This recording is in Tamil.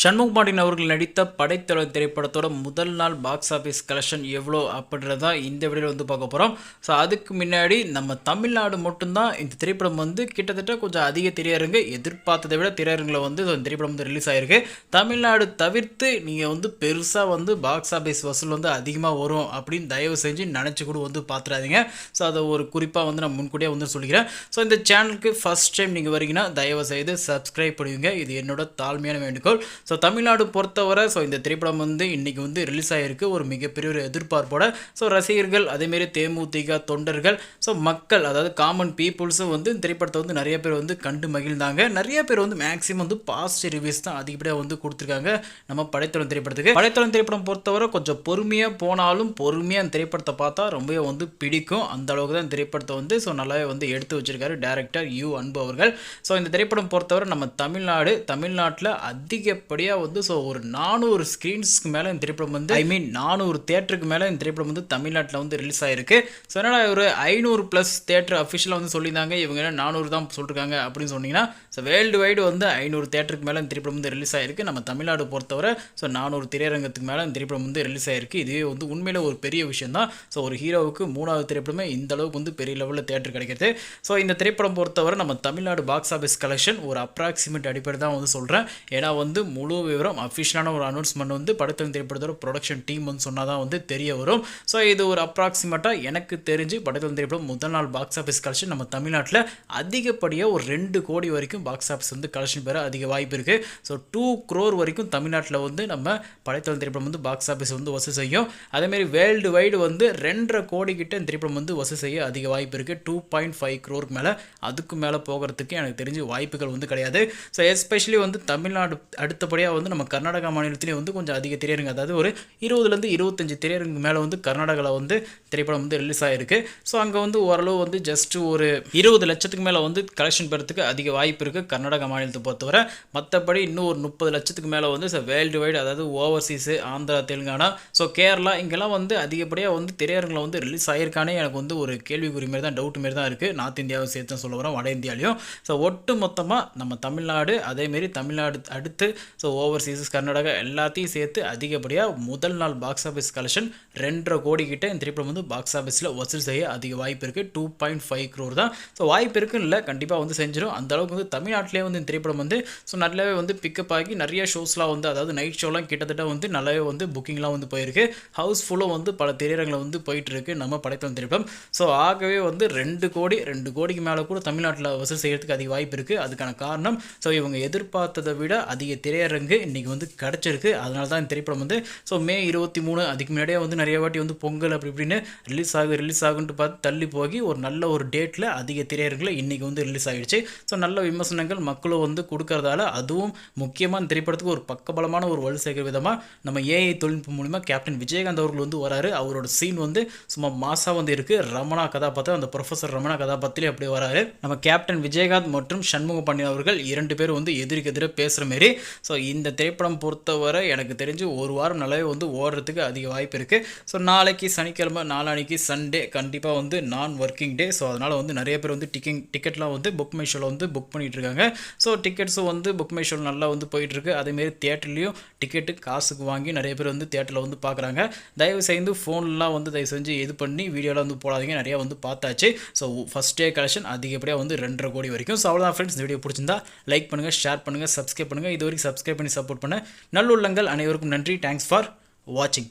சண்முக பாண்டியன் அவர்கள் நடித்த படைத்தலை திரைப்படத்தோட முதல் நாள் பாக்ஸ் ஆஃபீஸ் கலெக்ஷன் எவ்வளோ அப்படின்றத இந்த வீடியோவில் வந்து பார்க்க போகிறோம் ஸோ அதுக்கு முன்னாடி நம்ம தமிழ்நாடு மட்டும்தான் இந்த திரைப்படம் வந்து கிட்டத்தட்ட கொஞ்சம் அதிக திரையரங்கு எதிர்பார்த்ததை விட திரையரங்கில் வந்து இந்த திரைப்படம் வந்து ரிலீஸ் ஆகிருக்கு தமிழ்நாடு தவிர்த்து நீங்கள் வந்து பெருசாக வந்து பாக்ஸ் ஆஃபீஸ் வசூல் வந்து அதிகமாக வரும் அப்படின்னு தயவு செஞ்சு நினச்சி கூட வந்து பார்த்துடாதீங்க ஸோ அதை ஒரு குறிப்பாக வந்து நான் முன்கூட்டியே வந்து சொல்லிக்கிறேன். ஸோ இந்த சேனலுக்கு ஃபஸ்ட் டைம் நீங்கள் வரீங்கன்னா தயவு செய்து சப்ஸ்கிரைப் பண்ணுவீங்க இது என்னோட தாழ்மையான வேண்டுகோள். ஸோ தமிழ்நாடு பொறுத்தவரை ஸோ இந்த திரைப்படம் வந்து இன்றைக்கி வந்து ரிலீஸ் ஆகிருக்கு ஒரு மிகப்பெரிய ஒரு எதிர்பார்ப்போட. ஸோ ரசிகர்கள் அதேமாரி தேமுதிக தொண்டர்கள் ஸோ மக்கள் அதாவது காமன் பீப்புள்ஸும் வந்து இந்த திரைப்படத்தை வந்து நிறைய பேர் வந்து கண்டு மகிழ்ந்தாங்க. நிறைய பேர் வந்து மேக்ஸிமம் வந்து பாசிட்டிவ் ரிவ்யூஸ் தான் அதிகப்படியாக வந்து கொடுத்துருக்காங்க நம்ம படைத்தளம் திரைப்படத்துக்கு. படைத்தளம் திரைப்படம் பொறுத்தவரை கொஞ்சம் பொறுமையாக போனாலும் பொறுமையாக அந்த திரைப்படத்தை பார்த்தா ரொம்பவே வந்து பிடிக்கும். அந்த அளவுக்கு தான் இந்த திரைப்படத்தை வந்து ஸோ நல்லாவே வந்து எடுத்து வச்சிருக்காரு டேரக்டர் யூ அன்பு அவர்கள். ஸோ இந்த திரைப்படம் பொறுத்தவரை நம்ம தமிழ்நாடு தமிழ்நாட்டில் அதிக அதிகப்படியாக வந்து ஸோ ஒரு நானூறு ஸ்க்ரீன்ஸ்க்கு மேலே இந்த திரைப்படம் வந்து ஐ மீன் நானூறு தேட்டருக்கு மேலே இந்த திரைப்படம் வந்து தமிழ்நாட்டில் வந்து ரிலீஸ் ஆயிருக்கு. ஸோ அதனால் ஒரு ஐநூறு ப்ளஸ் தேட்டர் அஃபிஷியலாக வந்து சொல்லியிருந்தாங்க இவங்க என்ன நானூறு தான் சொல்லியிருக்காங்க அப்படின்னு சொன்னீங்கன்னா ஸோ வேர்ல்டு வைடு வந்து ஐநூறு தேட்டருக்கு மேலே இந்த திரைப்படம் வந்து ரிலீஸ் ஆயிருக்கு. நம்ம தமிழ்நாடு பொறுத்தவரை ஸோ நானூறு திரையரங்கத்துக்கு மேலே இந்த திரைப்படம் வந்து ரிலீஸ் ஆயிருக்கு. இதுவே வந்து உண்மையில ஒரு பெரிய விஷயம் தான். ஸோ ஒரு ஹீரோவுக்கு மூணாவது திரைப்படமே இந்த அளவுக்கு வந்து பெரிய லெவலில் தேட்டர் கிடைக்கிறது. ஸோ இந்த திரைப்படம் பொறுத்தவரை நம்ம தமிழ்நாடு பாக்ஸ் ஆஃபீஸ் கலெக்ஷன் ஒரு அப்ராக்சிமேட் அடிப்படை தான் வந்து சொல்கிறேன் ஏன்னா வந்து முழு விவரம் அஃபிஷியலான ஒரு அனௌன்ஸ்மெண்ட் வந்து படத்தில் திரைப்படத்தோட ப்ரொடக்ஷன் டீம் வந்து சொன்னால் தான் வந்து தெரிய வரும். ஸோ இது ஒரு அப்ராக்சிமேட்டாக எனக்கு தெரிஞ்சு படத்தில் திரைப்படம் முதல் நாள் பாக்ஸ் ஆஃபீஸ் கலெக்ஷன் நம்ம தமிழ்நாட்டில் அதிகப்படியாக ஒரு ரெண்டு கோடி வரைக்கும் பாக்ஸ் ஆஃபீஸ் வந்து கலெக்ஷன் பெற அதிக வாய்ப்பு இருக்குது ஸோ டூ க்ரோர் வரைக்கும் தமிழ்நாட்டில் வந்து நம்ம படைத்தல் திரைப்படம் வந்து பாக்ஸ் ஆஃபீஸ் வந்து வசூல் செய்யும். அதேமாரி வேர்ல்டு வைடு வந்து ரெண்டரை கோடி கிட்ட இந்த திரைப்படம் வந்து வசூல் செய்ய அதிக வாய்ப்பு இருக்குது டூ பாயிண்ட் ஃபைவ் க்ரோருக்கு மேலே. அதுக்கு மேலே போகிறதுக்கு எனக்கு தெரிஞ்சு வாய்ப்புகள் வந்து கிடையாது. ஸோ எஸ்பெஷலி வந்து தமிழ்நாடு அடுத்த அடுத்தபடியாக வந்து நம்ம கர்நாடகா மாநிலத்திலே வந்து கொஞ்சம் அதிக திரையரங்கு அதாவது ஒரு இருபதுலேருந்து இருபத்தஞ்சு திரையரங்கு மேலே வந்து கர்நாடகாவில் வந்து திரைப்படம் வந்து ரிலீஸ் ஆகிருக்கு ஸோ அங்கே வந்து ஓரளவு வந்து ஜஸ்ட் ஒரு இருபது லட்சத்துக்கு மேலே வந்து கலெக்ஷன் பெறத்துக்கு அதிக வாய்ப்பு இருக்குது கர்நாடகா மாநிலத்தை பொறுத்தவரை. மற்றபடி இன்னும் ஒரு முப்பது லட்சத்துக்கு மேலே வந்து வேர்ல்டு வைடு அதாவது ஓவர்சீஸு ஆந்திரா தெலுங்கானா ஸோ கேரளா இங்கெல்லாம் வந்து அதிகப்படியாக வந்து திரையரங்கில் வந்து ரிலீஸ் ஆகிருக்கானே எனக்கு வந்து ஒரு கேள்விக்குறி மாரி தான் டவுட் மாரி தான் இருக்குது நார்த் இந்தியாவை சேர்த்து சொல்ல வரோம் வட இந்தியாலையும். ஸோ ஒட்டு மொத்தமாக நம்ம தமிழ்நாடு அதேமாரி தமிழ்நாடு அடுத்து ஸோ ஓவர்சீஸ் கர்நாடகா எல்லாத்தையும் சேர்த்து அதிகப்படியாக முதல் நாள் பாக்ஸ் ஆஃபீஸ் கலெக்ஷன் ரெண்டரை கோடி கிட்ட இந்த திரைப்படம் வந்து பாக்ஸ் ஆஃபீஸில் வசூல் செய்ய அதிக வாய்ப்பு இருக்குது டூ பாயிண்ட் ஃபைவ் க்ரோர் தான். ஸோ வாய்ப்பு இருக்குன்னு இல்லை கண்டிப்பாக வந்து செஞ்சிடும் அந்த அளவுக்கு வந்து தமிழ்நாட்டிலே வந்து இந்த திரைப்படம் வந்து ஸோ நல்லாவே வந்து பிக்கப் ஆகி நிறைய ஷோஸ்லாம் வந்து அதாவது நைட் ஷோலாம் கிட்டத்தட்ட வந்து நல்லாவே வந்து புக்கிங்லாம் வந்து போயிருக்கு. ஹவுஸ் வந்து பல திரையரங்கில் வந்து போயிட்டு இருக்கு நம்ம படைத்தம் திரைப்படம். ஸோ ஆகவே வந்து ரெண்டு கோடி ரெண்டு கோடிக்கு மேலே கூட தமிழ்நாட்டில் வசூல் செய்யறதுக்கு அதிக வாய்ப்பு இருக்குது அதுக்கான காரணம் ஸோ இவங்க எதிர்பார்த்ததை விட அதிக திரையரங்க இன்றைக்கி வந்து கிடச்சிருக்கு. அதனால தான் இந்த திரைப்படம் வந்து ஸோ மே இருபத்தி மூணு அதுக்கு முன்னாடியே வந்து நிறைய வாட்டி வந்து பொங்கல் அப்படி இப்படின்னு ரிலீஸ் ஆகு ரிலீஸ் ஆகுன்ட்டு பார்த்து தள்ளி போகி ஒரு நல்ல ஒரு டேட்டில் அதிக திரையரங்கில் இன்றைக்கி வந்து ரிலீஸ் ஆகிடுச்சு ஸோ நல்ல விமர்சனங்கள் மக்களும் வந்து கொடுக்கறதால அதுவும் முக்கியமாக இந்த திரைப்படத்துக்கு ஒரு பக்கபலமான ஒரு வலு சேர்க்கிற விதமாக நம்ம ஏஐ தொழில்நுட்பம் மூலிமா கேப்டன் விஜயகாந்த் அவர்கள் வந்து வராரு. அவரோட சீன் வந்து சும்மா மாசாக வந்து இருக்குது ரமணா கதாபாத்திரம் அந்த ப்ரொஃபஸர் ரமணா கதாபாத்திரம் அப்படியே வராரு. நம்ம கேப்டன் விஜயகாந்த் மற்றும் சண்முக பாண்டியன் அவர்கள் இரண்டு பேரும் வந்து எதிர்க்கு எதிராக பேசுகிற மாரி ஸோ இந்த திரைப்படம் பொறுத்தவரை எனக்கு தெரிஞ்சு ஒரு வாரம் நல்லாவே வந்து ஓடுறதுக்கு அதிக வாய்ப்பு இருக்குது ஸோ நாளைக்கு சனிக்கிழமை நாளானிக்கு சண்டே கண்டிப்பாக வந்து நான் ஒர்க்கிங் டே ஸோ அதனால் வந்து நிறைய பேர் வந்து டிக்கெட் டிக்கெட்லாம் வந்து புக் மை ஷோவில் வந்து புக் பண்ணிகிட்டு இருக்காங்க ஸோ டிக்கெட்ஸும் வந்து புக் மை ஷோவில் நல்லா வந்து போயிட்டுருக்கு. அதேமாரி தேட்டர்லேயும் டிக்கெட்டு காசுக்கு வாங்கி நிறைய பேர் வந்து தேட்டரில் வந்து பார்க்குறாங்க தயவு செய்து ஃபோன்லாம் வந்து தயவு செஞ்சு இது பண்ணி வீடியோலாம் வந்து போடாதீங்க. நிறையா வந்து பார்த்தாச்சு ஸோ ஃபஸ்ட் டே கலெக்ஷன் அதிகப்படியாக வந்து ரெண்டரை கோடி வரைக்கும். ஸோ அவ்வளோதான் ஃப்ரெண்ட்ஸ் இந்த வீடியோ பிடிச்சிருந்தா லைக் பண்ணுங்கள் ஷேர் பண்ணுங்கள் சப்ஸ்கிரைப் பண்ணுங்கள் இது வரைக்கும் சப்ஸ்கிரைப் பண்ணி சப்போர்ட் பண்ண. நல்லுள்ளங்கள் அனைவருக்கும் நன்றி. தேங்க்ஸ் ஃபார் வாட்சிங்